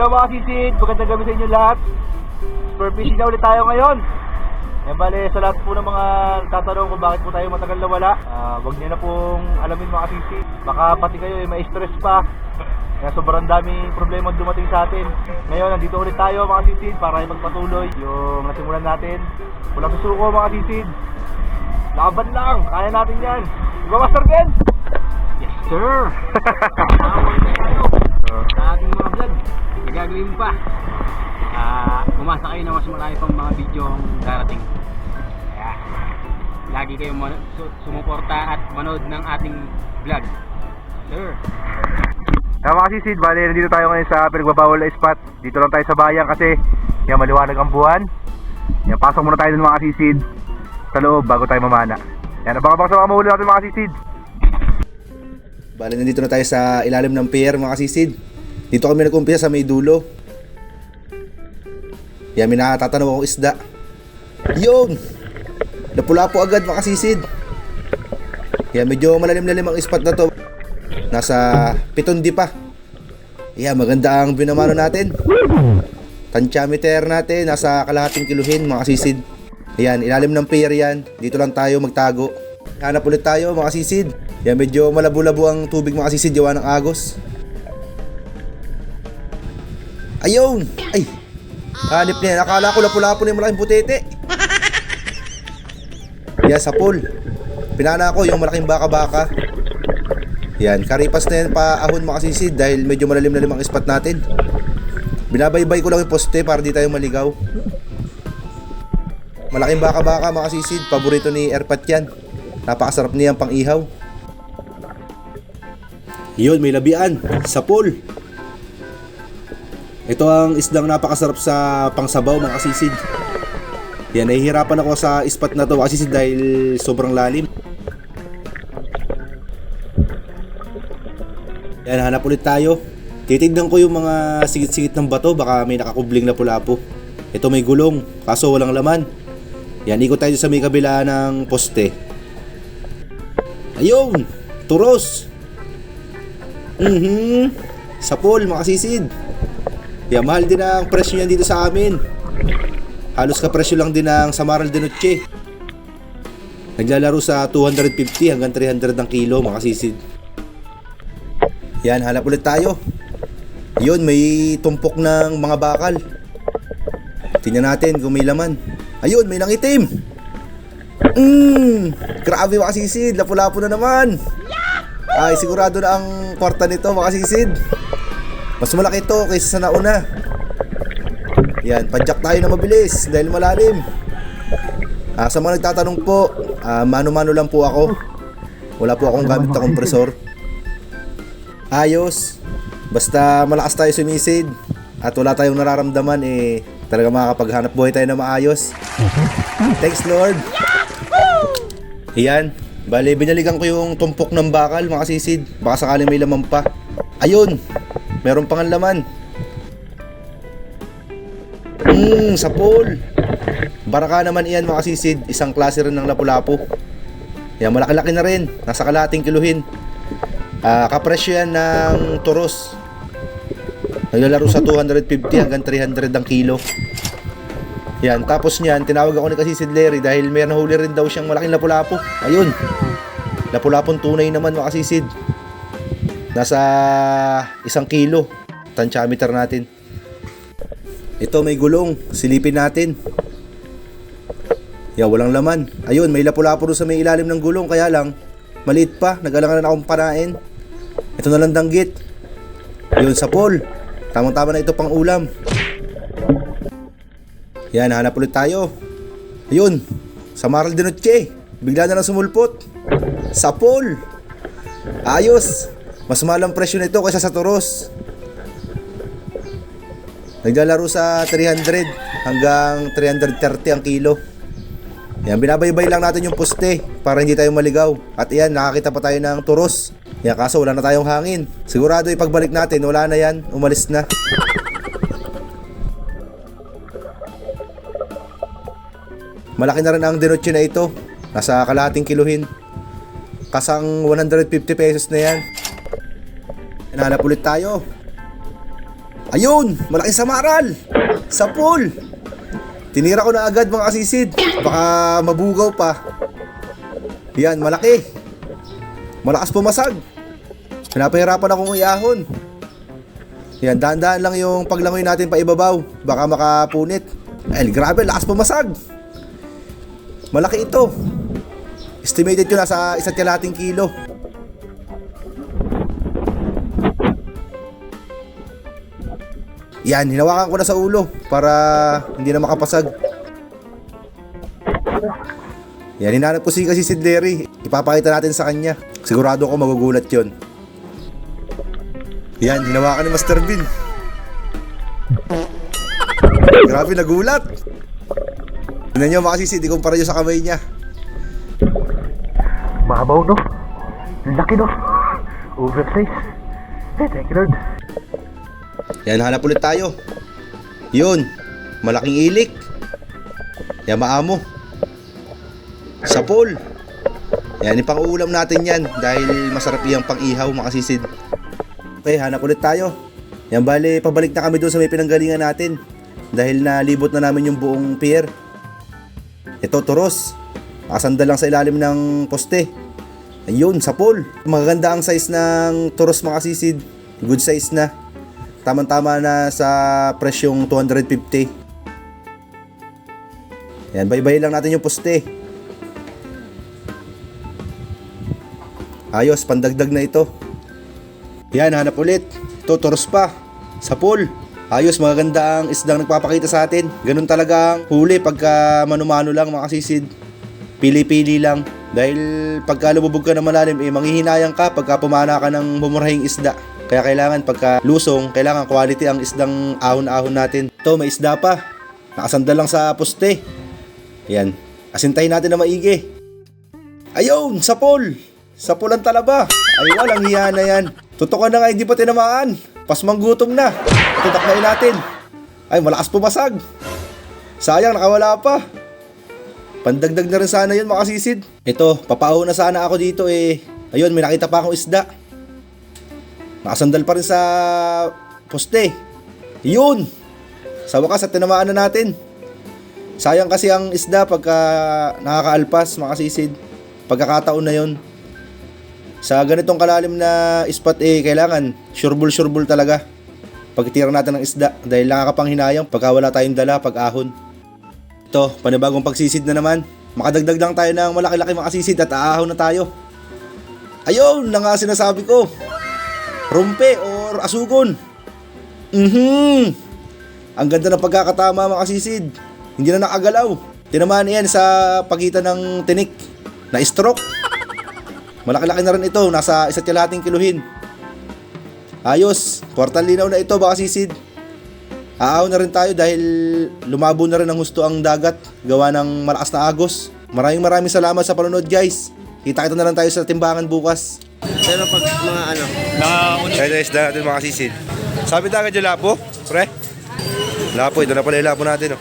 Hello mga sisid, magandang gabi sa inyo lahat. Spur fishing na ulit tayo ngayon. Yan bale, sa lahat po ng mga tatanong kung bakit po tayo matagal na wala, ah, wag niyo na pong alamin mga sisid. Baka pati kayo ay may stress pa. Kaya sobrang daming problema dumating sa atin. Ngayon, nandito ulit tayo mga sisid para ipagpatuloy yung nasimulan natin. Walang susuko mga sisid. Laban lang, kaya natin yan. Di ba Master Ben? Yes, sir! Nagagawin pa. Ah, bumasa kayo na mas malayo pang mga video ang darating. Kaya, lagi kayong man- su- sumuporta at manood ng ating vlog. Sir! Kaya mga sisid, bali nandito tayo ngayon sa pinagbabawal na spot. Dito lang tayo sa bayan kasi yan maliwanag ang buwan. Yan, pasok muna tayo dun mga sisid sa loob bago tayo mamana. Yan, abang-abang sa mga mahuli natin mga sisid. Bale, nandito na tayo sa ilalim ng pier mga kasisid. Dito kami nag-umpisa sa may dulo. Yan, may natatanong akong isda. Yun! Napula-po agad mga kasisid. Yan, medyo malalim-lalim ang spot na to. Nasa pitong di pa. Yan, maganda ang binamano natin. Tantiameter natin, nasa kalahating kiluhin mga kasisid. Yan, ilalim ng pier yan. Dito lang tayo magtago. Hanap ulit tayo mga kasisid. Yan, medyo malabo-labo ang tubig mga kasisid, ng agos. Ayun! Ay! Hanip niya. Akala ko lapu-lapo na yung malaking putete. Yan, sa pool. Pinana ko yung malaking baka-baka. Yan, karipas na yan pa ahon mga kasisid dahil medyo malalim-lalim ang spot natin. Binabaybay ko lang yung poste para di tayo maligaw. Malaking baka-baka mga kasisid. Paborito ni Erpat yan. Napakasarap niyang pang ihaw. Yun, may labian. Sa pool. Ito ang isdang napakasarap sa pangsabaw mga kasisid. Yan, nahihirapan ako sa spot na to mga kasisid dahil sobrang lalim. Yan, hanap ulit tayo. Titignan ko yung mga sigit-sigit ng bato, baka may nakakubling na pulapo. Ito may gulong, kaso walang laman. Yan, ikot tayo sa may kabila ng poste. Ayun! Turos! Mhm. Sa pool, mga kasisid. Yan, mahal din ang presyo niyan dito sa amin. Halos ka presyo lang din ng Samaral de Noche. Naglalaro sa 250 hanggang 300 ang kilo, mga kasisid. Yan, hanap ulit tayo. Yun, may tumpok ng mga bakal. Tingnan natin kung may laman. Ayun, may nangitim. Mmm, grabe mga kasisid, lapu-lapu na naman. Ay, sigurado na ang kwarta nito mga kasisid. Mas malaki ito kaysa sa nauna. Yan, padyak tayo na mabilis dahil malalim. Ah, sa mga nagtatanong po, ah, mano-mano lang po ako. Wala po akong gamit na kompresor. Ayos. Basta malakas tayo sumisid at wala tayong nararamdaman eh talaga makakapaghanap buhay tayo na maayos. Thanks Lord. Iyan. Bale, binaligan ko yung tumpok ng bakal mga sisid. Baka sakaling may laman pa. Ayun. Meron pang laman. Hmm, sa pool. Baraka naman iyan mga sisid. Isang klase rin ng lapu-lapu. Yan, malaki-laki na rin. Nasa kalating kiluhin. Ah, kapresyo yan ng turos. Naglalaro sa 250 hanggang 300 ang kilo. Yan, tapos niyan, tinawag ako ni Kasisid Larry dahil may nahuli rin daw siyang malaking lapu-lapu. Ayun. Lapu-lapong tunay naman mga kasisid. Nasa isang kilo. Tantiameter natin. Ito may gulong. Silipin natin. Ya, walang laman. Ayun, may lapu-lapu sa may ilalim ng gulong. Kaya lang, maliit pa. Nagalangan na akong panain. Ito na lang danggit. Yun sa pool. Tamang-tama na ito pang ulam. Yan, hanap ulit tayo. Ayun, sa Maral de Noche. Bigla na lang sumulpot. Sa pool. Ayos. Mas mahal ang presyo nito kaysa sa Toros. Naglalaro sa 300 hanggang 330 ang kilo. Yan, binabaybay lang natin yung poste para hindi tayo maligaw. At yan, nakakita pa tayo ng turos. Yan, kaso wala na tayong hangin. Sigurado ipagbalik natin, wala na yan, umalis na. Malaki na rin ang denoche na ito. Nasa kalahating kiluhin. Kasang 150 pesos na yan. Hanap ulit tayo. Ayun, malaking samaral. Sa pool. Tinira ko na agad mga kasisid. Baka mabugaw pa. Yan, malaki. Malakas pumasag. Pinapahirapan akong iahon. Yan, dahan-dahan lang yung paglangoy natin pa ibabaw. Baka makapunit. Ay, grabe, lakas pumasag. Malaki ito. Estimated ko nasa isa't kalating kilo. Yan, hinawakan ko na sa ulo para hindi na makapasag. Yan, hinanap ko si kasi si Derry. Ipapakita natin sa kanya. Sigurado ako magugulat yon. Yan, hinawakan ni Master Bean. Grabe, nagulat. Tignan nyo mga sisi, di kumpara nyo sa kamay niya. Mahabaw no? Laki no? Oversize. Eh, thank you Lord. Yan, hanap ulit tayo. Yun, malaking ilik. Yan, maamo. Sa pool. Yan, ipang-uulam natin yan dahil masarap yung pang-ihaw, makasisid. Okay, hanap ulit tayo. Yan, bali, pabalik na kami doon sa may pinanggalingan natin dahil nalibot na namin yung buong pier. Ito, turos. Nakasandal lang sa ilalim ng poste. Ayun, sa pool. Magaganda ang size ng turos makasisid. Good size na. Tama-tama na sa presyong 250. Yan, baybay lang natin yung poste. Ayos, pandagdag na ito. Yan, hanap ulit. Ito, toros pa. Sa pool. Ayos, magaganda ang isdang nagpapakita sa atin. Ganun talaga ang huli pagka manumano lang mga kasisid. Pili-pili lang. Dahil pagka lumubog ka na malalim, eh, manghihinayang ka pagka pumana ka ng bumurahing isda. Kaya kailangan pagka lusong, kailangan quality ang isdang ahon-ahon natin. Ito, may isda pa. Nakasandal lang sa poste. Yan. Asintahin natin na maigi. Ayun, sa pool. Sa pool ang talaba. Ay, walang hiya na yan. Tutukan na nga, hindi pa tinamaan. Pasmang gutom na. Tutakbayin natin. Ay, malakas pumasag. Sayang, nakawala pa. Pandagdag na rin sana yun, makasisid. Ito, papaaho na sana ako dito eh. Ayun, may nakita pa akong isda. Nakasandal pa rin sa poste. Yun! Sa wakas at tinamaan na natin. Sayang kasi ang isda pagka nakakaalpas, makasisid. Pagkakataon na yon. Sa ganitong kalalim na spot eh, kailangan sureball-sureball talaga. Pagtira natin ng isda dahil nakakapanghinayang pagka wala tayong dala pag ahon. Ito, panibagong pagsisid na naman. Makadagdag lang tayo ng malaki-laki makasisid at aahon na tayo. Ayun, na nga sinasabi ko. Rumpe or asugon. Mhm. Ang ganda ng pagkakatama makasisid. Hindi na nakagalaw. Tinamaan yan sa pagitan ng tinik na stroke. Malaki-laki na rin ito. Nasa isa't kalahating kiluhin. Ayos. Kwartal linaw na ito baka sisid. Aaw na rin tayo dahil lumabo na rin ng husto ang dagat gawa ng malakas na agos. Maraming maraming salamat sa panonood guys. Kita-kita na lang tayo sa timbangan bukas. Pero pag mga ano, Kaya na isda natin mga sisid. Sabi dagat yung lapo, pre. Lapo, ito na pala yung lapo natin. Oh.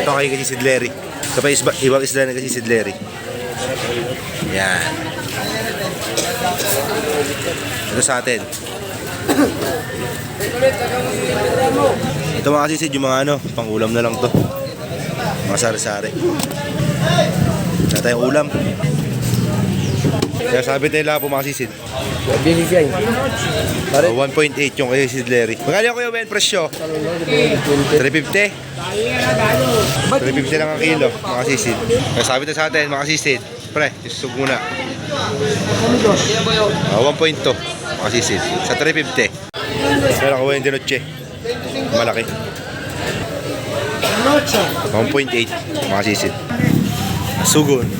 Ito kay kasi si Larry. Ito pa isba, ibang isda na kasi si Larry. Yan. Ito sa atin. Ito mga sisid, yung mga ano, pang ulam na lang to. Mga sari-sari. Wala tayong ulam. Kaya sabi tayo lapo mga sisid. binigay. Oh, 1.8 yung kay Sid Larry. Magkano yung kuya Ben presyo? 350? 350 lang ang kilo, mga sisid. Kaya sabi na sa atin, mga sisid. Pre, isusog muna. Oh, 1.2, mga sisid. Sa 350. Pero ako yung dinoche. Malaki. 1.8, mga sisid. Sugon.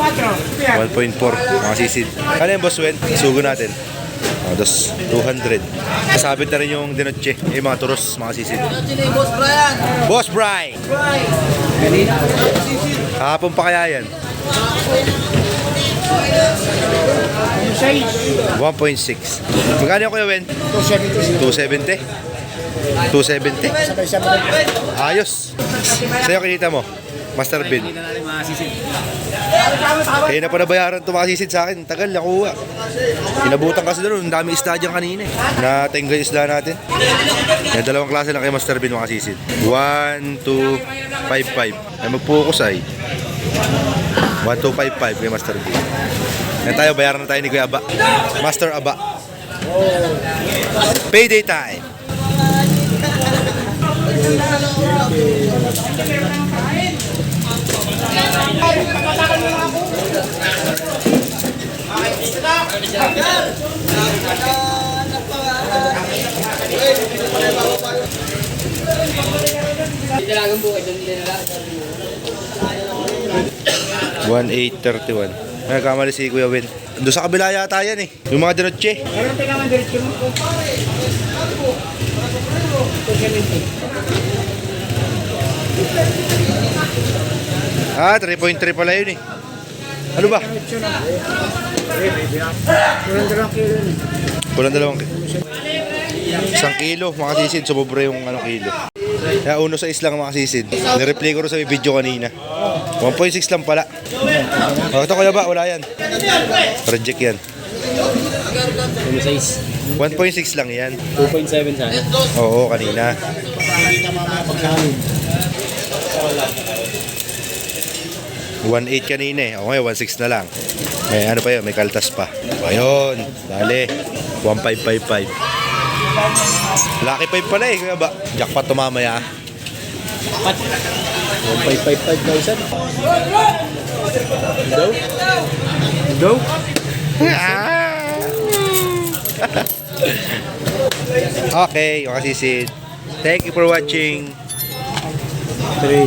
1.4 mga sisid. Ano yung boss Wen? Sugo natin. Oh, dos 200. Kasabit na rin yung dinoche. Eh, mga turos, mga sisid. Boss Brian! Boss Brian! Kahapon pa kaya yan? 1.6. Magkano yung kuya Wen? 270. 270. Ayos. Sa'yo kinita mo? Master Bin. Kita natin mga sisid. Kaya na pa nabayaran ito makasisid sa akin. Tagal, nakuha. Inabutan kasi doon. Ang dami isda dyan kanina eh. Na-tenga yung isda natin. May dalawang klase lang kay Master Bin makasisid. 1, 2, 5, 5. Ay mag-focus ay. 1, 2, 5, 5 kay Master Bin. Yan tayo, bayaran na tayo ni Kuya Aba. Master Aba. Payday time. One eight thirty one. May kamali si Kuya Win. Doon sa kabila yata yan eh. Yung mga dinotche. Ah, 3.3 pala yun eh. Ano ba? Kulang dalawang kilo. Isang kilo, mga sisid. Sumubra yung ano, kilo. Kaya uno sa islang mga sisid. Nireply ko rin sa video kanina. 1.6 lang pala. Oh, ito kuya ba? Wala yan. Reject yan. 1.6 lang yan. 2.7 sana. Oo, kanina. Pagkain. 1.8 kanina eh. Okay, 1.6 na lang. May ano pa yun, may kaltas pa. Ayun, dali. 1.555. Lucky 5 pala eh. Kaya ba? Jackpot to mamaya. 1.555,000. Go? Go? Ah! okay, yung kasisid. Thank you for watching. Three.